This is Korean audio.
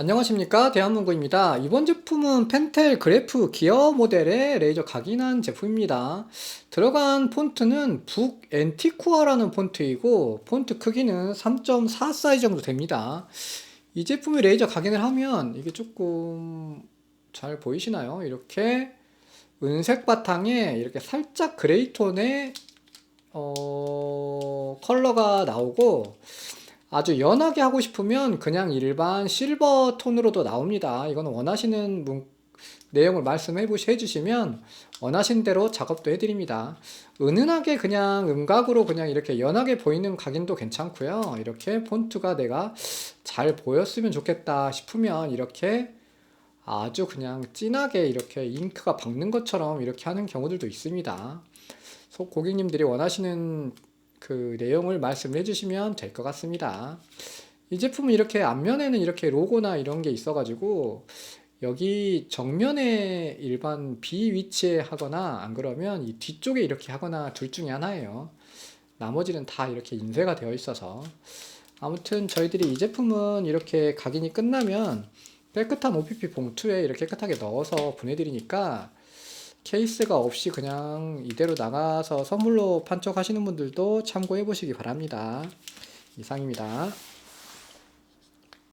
안녕하십니까 대한문구입니다. 이번 제품은 펜텔 그래프 기어 모델의 레이저 각인한 제품입니다. 들어간 폰트는 북 엔티쿠아라는 폰트이고 폰트 크기는 3.4 사이즈 정도 됩니다. 이 제품의 레이저 각인을 하면 이게 조금 잘 보이시나요? 이렇게 은색 바탕에 이렇게 살짝 그레이 톤의 어, 컬러가 나오고 아주 연하게 하고 싶으면 그냥 일반 실버 톤으로도 나옵니다. 이건 원하시는 문- 내용을 말씀해 보시 해주시면 원하신 대로 작업도 해드립니다. 은은하게 그냥 음각으로 그냥 이렇게 연하게 보이는 각인도 괜찮고요. 이렇게 폰트가 내가 잘 보였으면 좋겠다 싶으면 이렇게 아주 그냥 진하게 이렇게 잉크가 박는 것처럼 이렇게 하는 경우들도 있습니다. 소 고객님들이 원하시는 그 내용을 말씀을 해주시면 될 것 같습니다. 이 제품은 이렇게 앞면에는 이렇게 로고나 이런 게 있어가지고 여기 정면에 일반 B 위치에 하거나 안 그러면 이 뒤쪽에 이렇게 하거나 둘 중에 하나예요. 나머지는 다 이렇게 인쇄가 되어 있어서 아무튼 저희들이 이 제품은 이렇게 각인이 끝나면 깨끗한 OPP 봉투에 이렇게 깨끗하게 넣어서 보내드리니까 케이스가 없이 그냥 이대로 나가서 선물로 판촉하시는 분들도 참고해 보시기 바랍니다. 이상입니다.